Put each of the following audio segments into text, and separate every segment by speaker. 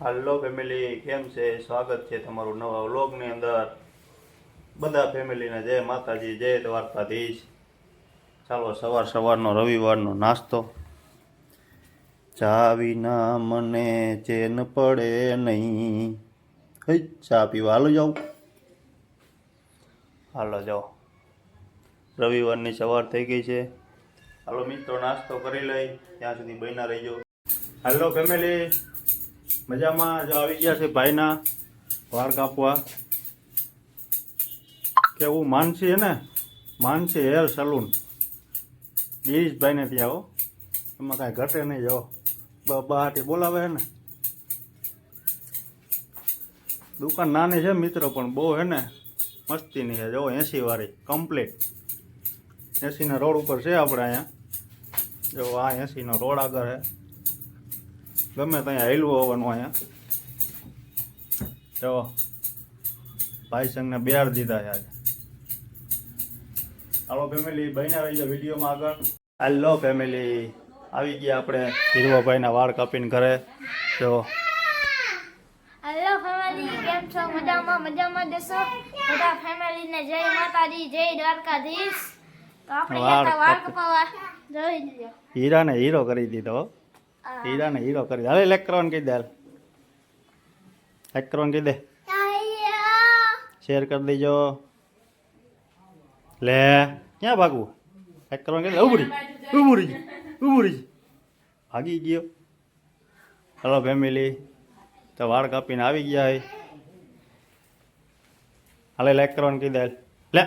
Speaker 1: હાલો family કેમ છે? સ્વાગત છે તમારું નવા વ્લોગની અંદર. બધા ફેમિલીને જય માતાજી, જય દ્વારકાધીશ. ચાલો સવાર સવારનો રવિવારનો નાસ્તો. ચા વિના મને ચેન પડે નહીં. હઈ, ચા પીવા. હાલો જાઉં હાલો જાઓ. રવિવારની સવાર થઈ ગઈ છે. હાલો મિત્રો, નાસ્તો કરી લઈ. ત્યાં સુધી બન્યા રહીજો. હાલો ફેમિલી મજામાં જો આવી ગયા છે ભાઈના વાળ કાપવા. કેવું માનસી હે ને માનસી હેર સલૂન ગિરીશભાઈને ત્યાં હો. એમાં કાંઈ ઘટે નહીં જો બહારથી બોલાવે હે ને. દુકાન નાની છે મિત્રો, પણ બહુ હે ને મસ્તીની છે. જો એસી વાળી કમ્પ્લીટ એસીના રોડ ઉપર છે આપણે અહીંયા. જો, આ એસીનો રોડ આગળ છે. ગમે ત્યાં હેલવું આવવાનું અહીંયા. જો ભાઈ સંઘને બેર દીધા છે આજે. હાલો ફેમિલી બન્યા રહીજો વિડીયોમાં આગળ. હાલો ફેમિલી આવી ગયા આપણે હીરવાભાઈના વાળ કાપીને ઘરે. જો.
Speaker 2: હેલો ફેમિલી કેમ છો? મજામાં મજામાં જશો? બધા ફેમિલીને જય માતાજી જય દ્વારકાધીશ. તો આપણે
Speaker 1: વાળ
Speaker 2: જતા વાળ
Speaker 1: કપાય.
Speaker 2: કપાવા જોઈ લીધો
Speaker 1: હીરાને હીરો કરી દીધો. હીરાને હીરો કરી હાલે લેક કહી દે હાલ. કહી દે. શેર કરી દેજો. લે, ક્યાં ભાગવું? લેક કહી દે. ઉભરી ઉભરી ઉભરી ભાગી ગયો. હલો ફેમિલી તો વાળ કાપીને આવી ગયા હે. હાલે લેક કરવાનું કહી દે લે.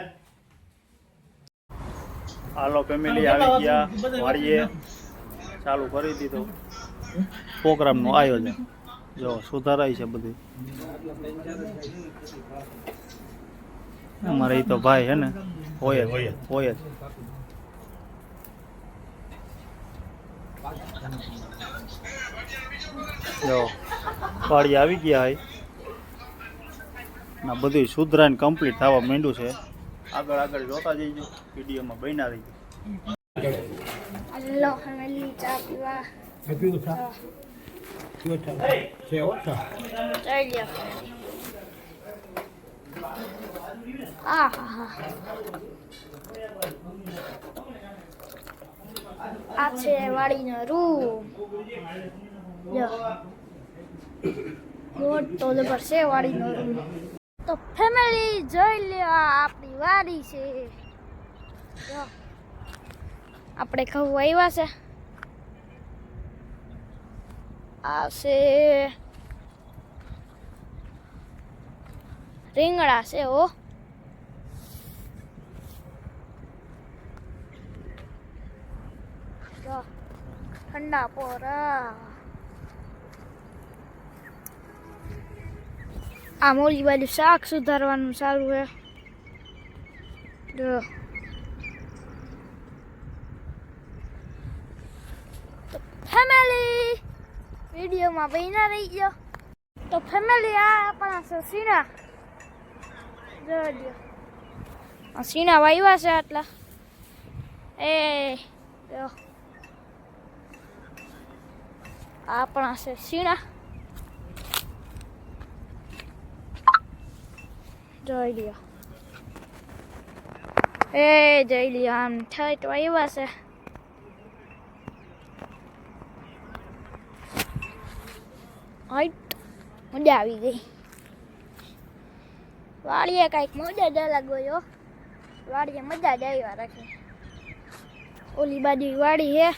Speaker 1: હાલો ફેમિલી આવી ગયા. વાળીએ. ચાલુ કરી દીધું. પ્રોગ્રામનું આયોજન. જો સુધારાય છે બધું. અમારે એ તો ભાઈ હે ને હોય જ હોય જ. જો. વાળી આવી ગયા હોય ના બધું સુધરાઈને કમ્પ્લીટ થવા માંડ્યું છે. આગળ આગળ જોતા જઈજો. વિડીયોમાં બનાવી
Speaker 2: હેલો ફેમિલી ચા પીવા.
Speaker 3: થા પીવું થા છે ઓછા
Speaker 2: જોઈ લ્યો આ હા હા. આ છે વાડીનો રૂમ. જો મોટો જબર છે વાડીનો રૂમ. તો ફેમિલી જોઈ લેવા આપણી વાડી છે. જો આપણે ઘઉં આવ્યા છે. આ છે રીંગણા છે ઓ ઠંડા પોરા. આ મોલી બાજુ શાક સુધારવાનું સારું છે. ફેમિલી વિડીયોમાં બહેના રહી ગયો તો ફેમિલી આ આપણા છે સીના. જોજો સીણા વાવ્યા છે આટલા. એ આપણા છે સીણા જોઈ લ્યો. એ, જોઈ લ્યો, આમ થઈ તો આવ્યા છે. હાઈટ મજા આવી ગઈ. વાડીએ કાંઈક મજા જ અલગ હોય વાળીએ વાડીએ મજા જ આવ્યા રાખે ઓલી બાજુ વાડી હે.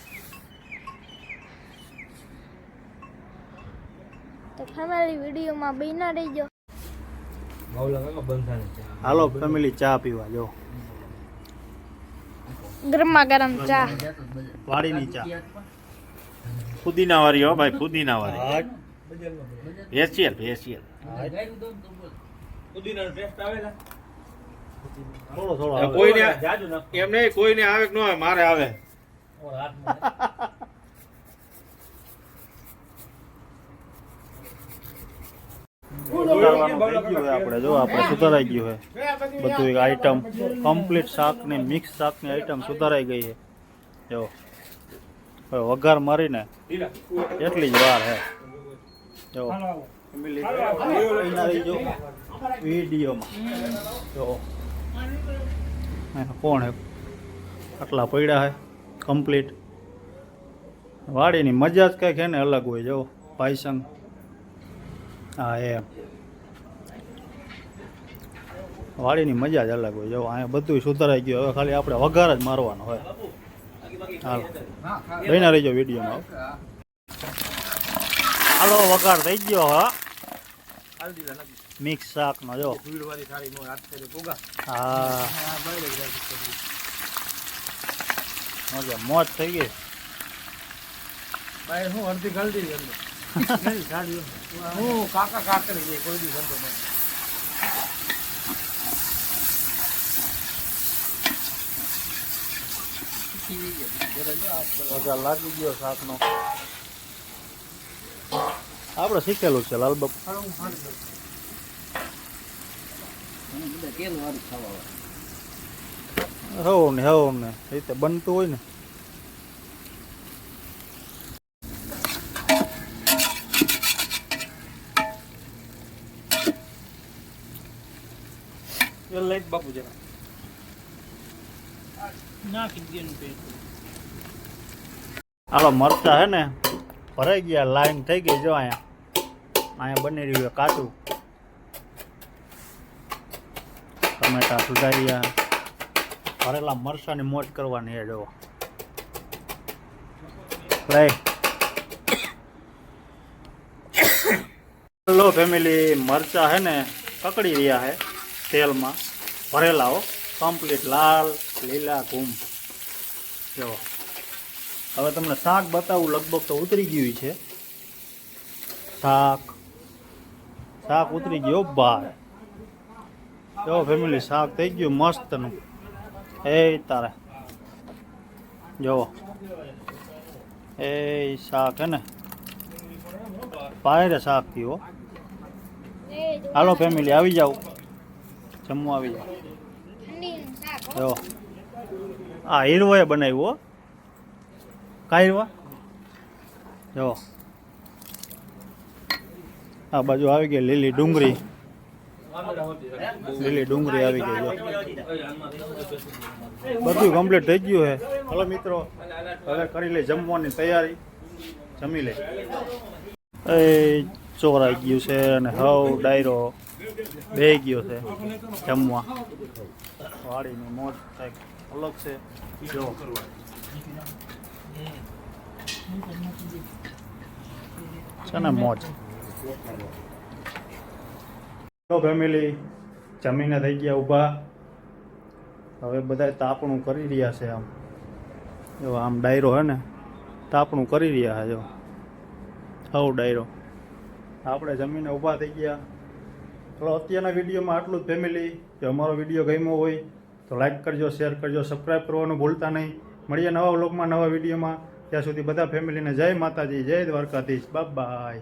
Speaker 2: તો ફેમિલી વિડીયોમાં બન્યા રહીજો.
Speaker 1: હાલો ફેમિલી ચા પીવા જો.
Speaker 2: ગરમા ગરમ ચા.
Speaker 1: વાડીની ચા.
Speaker 4: ફુદીના વાળી હો ભાઈ ફુદીના વાળી ભેસિયલ ભેસિયલ
Speaker 3: પુદીનાનો ટેસ્ટ આવેલા
Speaker 1: થોડો થોડો
Speaker 4: કોઈને એમ નહીં કોઈને આવે કે ન આવે મારે આવે.
Speaker 1: આપણે જો આપણે સુધારાઈ ગયું હોય બધું એક આઈટમ કમ્પ્લીટ શાકની મિક્સ શાકની આઈટમ સુધારાઈ ગઈ છે જો. વઘાર મારીને એટલી જ વાર હે. જો. વિડીયોમાં. જો. કોણ હે? આટલા પડ્યા હે. કમ્પ્લીટ વાડીની મજા જ કંઈક એને ને અલગ હોય. જો પાયસન હા એમ. વાડીની મજા જ અલગ હોય. જો અહીંયા બધું સુધારાઈ ગયું. હવે ખાલી આપણે વઘાર જ મારવાનો હોય. હાલ. બહેના રહીજો વિડીયોમાં. હાલો વઘાર થઈ ગયો હા. મિક્સ શાકનો જો. હા. મજા મોજ થઈ ગઈ.
Speaker 3: ભાઈ હું અડધી ગલતી હું કાકા કાકડી ગઈ કોઈ દી ધંધો નહીં.
Speaker 1: મજા લાગી ગયો શાકનો. આપણે શીખેલું છે લાલબાપુ હવ ને હવ ને રીતે બનતું હોય ને
Speaker 3: એ લઈ બાપુ જરા નાખી દેનું પેટ
Speaker 1: હાલો મરચા હે ને ભરાઈ ગયા લાઈન થઈ ગઈ જો અહીંયા અહીંયા બની રહ્યું છે કાચું. ટમેટા સુધાર્યા. ભરેલા મરસાની મોજ કરવાની એ જો લઈ. હેલો ફેમિલી મરચા હે ને કકડી રહ્યા હે તેલમાં. ભરેલા હો. કમ્પ્લીટ લાલ, લીલા ઘૂમ. જો હવે તમને શાક બતાવું, લગભગ તો ઉતરી ગયું છે. શાક શાક ઉતરી ગયો બહાર જો ફેમિલી શાક થઈ ગયું, મસ્તનું. એ તારે. જો. એ શાક હે ને. પાયરે શાક થયું હાલો ફેમિલી આવી જાઓ. જમવા આવી જાઓ. જો. આ હીરવાએ બનાવ્યું, હો. કા હીરવા જો. આ બાજુ આવી ગઈ લીલી ડુંગળી. લીલી ડુંગળી આવી ગઈ બધું કમ્પ્લીટ થઈ ગયું છે હલો મિત્રો, હવે કરી લે જમવાની તૈયારી. જમી લે એ ચોરાઈ ગયું છે અને હવ ડાયરો બે ગયો છે જમવા. વાડીની મોજ કંઈક અલગ છે. જો. છે ને મોજ. તો ફેમિલી, જમીને થઈ ગયા ઊભા. હવે બધા તાપણું કરી રહ્યા છે આમ. જો આમ ડાયરો હે ને, તાપણું કરી રહ્યા છે જો. હવ ડાયરો. આપણે જમીને ઊભા થઈ ગયા. ચલો અત્યારના વિડીયોમાં આટલું જ ફેમિલી. જો અમારો વીડિયો ગમ્યો હોય, તો લાઈક કરજો, શેર કરજો સબસ્ક્રાઈબ કરવાનું ભૂલતા નહીં. મળીએ નવા વ્લોગમાં, નવા વિડીયોમાં. ત્યાં સુધી બધા ફેમિલીને જય માતાજી, જય દ્વારકાધીશ. બાય.